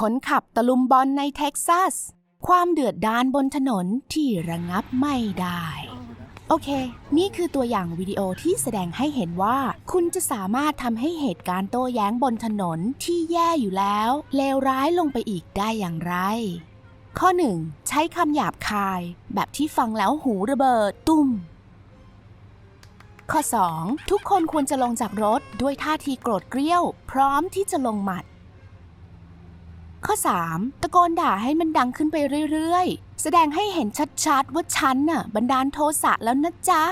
คนขับตะลุมบอลในเท็กซัส ความเดือดดานบนถนนที่ระงับไม่ได้ โอเค นี่คือตัวอย่างวิดีโอที่แสดงให้เห็นว่า คุณจะสามารถทำให้เหตุการณ์โต้แย้งบนถนนที่แย่อยู่แล้ว เลวร้ายลงไปอีกได้อย่างไร ข้อ 1. ใช้คำหยาบคาย แบบที่ฟังแล้วหูระเบิด ตุ้มข้อ 2. ทุกคนควรจะลงจากรถด้วยท่าทีโกรธเกรี้ยว พร้อมที่จะลงหมัด ข้อ 3. ตะโกนด่าให้มันดังขึ้นไปเรื่อยๆ แสดงให้เห็นชัดๆ ว่าฉันน่ะบันดาลโทสะแล้วนะจ๊ะ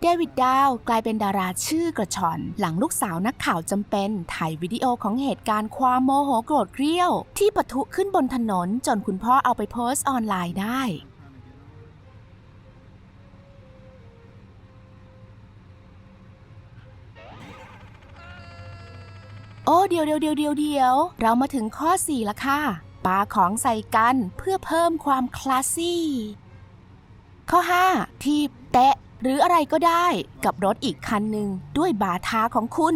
เดวิดดาวกลายเป็นดาราชื่อกระชอน หลังลูกสาวนักข่าวจำเป็นถ่ายวิดีโอของเหตุการณ์ความโมโหโกรธเกรี้ยว ที่ปะทุขึ้นบนถนนจนคุณพ่อเอาไปโพสต์ออนไลน์ได้ อ้เดี๋ยวเดี๋ยวเดี๋ยวเดี๋ยวเดี๋ยวเรามาถึงข้อ4แล้วค่ะปาของใส่กันเพื่อเพิ่มความคลาสซี่ ข้อ 5 ทีบเตะหรืออะไรก็ได้กับรถอีกคันหนึ่งด้วยบาทาของคุณ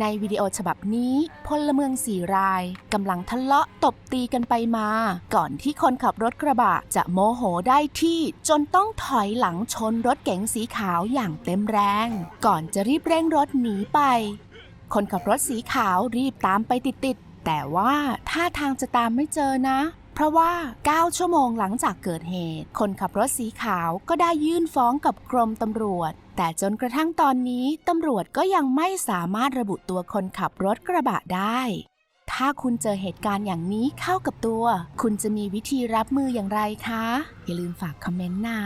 ในวิดีโอฉบับนี้พลเมืองสี่รายกำลังทะเลาะตบตีกันไปมา ก่อนที่คนขับรถกระบะจะโมโหได้ที่จนต้องถอยหลังชนรถเก๋งสีขาวอย่างเต็มแรง ก่อนจะรีบเร่งรถหนีไป คนขับรถสีขาวรีบตามไปติดๆแต่ว่าท่าทางจะตามไม่เจอนะ เพราะว่า 9 ชั่วโมงหลังจากเกิดเหตุ คนขับรถสีขาวก็ได้ยื่นฟ้องกับกรมตำรวจ แต่จนกระทั่งตอนนี้ตำรวจก็ยังไม่สามารถระบุตัวคนขับรถกระบะได้ ถ้าคุณเจอเหตุการณ์อย่างนี้เข้ากับตัว คุณจะมีวิธีรับมืออย่างไรคะ อย่าลืมฝากคอมเมนต์นะ